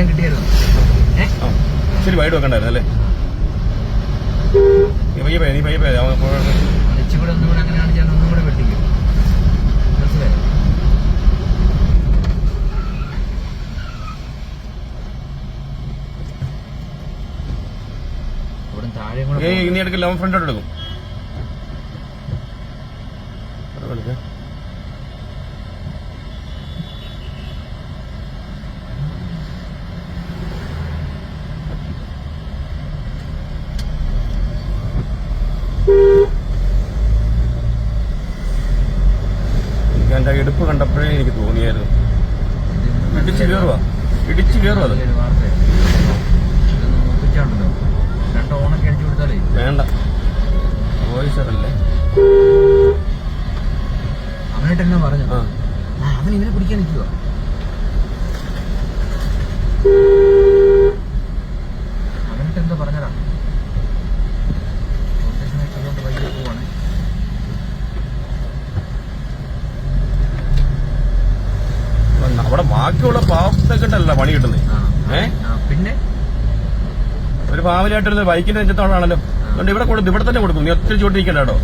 ഏ? കിട്ടിയായിരുന്നു ശരി വൈഡ് വെക്കണ്ടായിരുന്നു അല്ലേ? നീ പയ്യെ പോയി നീ പയ്യെ പോയി അവൻ പോ- ഇച്ചിരി കൂടെ ഒന്നും കൂടെ അങ്ങനെ കാണിച്ചാൽ ഒന്നും കൂടെ വെട്ടിക്കും. മനസ്സിലായോ? ഇവിടെ താഴെ കൂടെ ഏയ് നീ എടുക്കില്ല അവൻ ഫ്രണ്ടോട്ട് എടുക്കും. അത് എന്റെ എടുപ്പ് കണ്ടപ്പോഴേ എനിക്ക് തോന്നിയായിരുന്നു. ഇടിച്ചു കയറുക ഇടിച്ചു കയറുക വേണ്ട. വോയിസ് വാർത്തയാ. അവിടെ ബാക്കിയുള്ള പാവത്തക്കെട്ടല്ല പണി കിട്ടുന്നത്. ഏ? പിന്നെ? ഒരു പാവലായിട്ടൊരു ബൈക്കിന്റെ നെഞ്ചത്തോടാണല്ലോ അതുകൊണ്ട് ഇവിടെ കൊടുക്കും ഇവിടെ തന്നെ കൊടുക്കും. നീ ഒത്തിരി ചോട്ടിരിക്കണ്ട കേട്ടോ.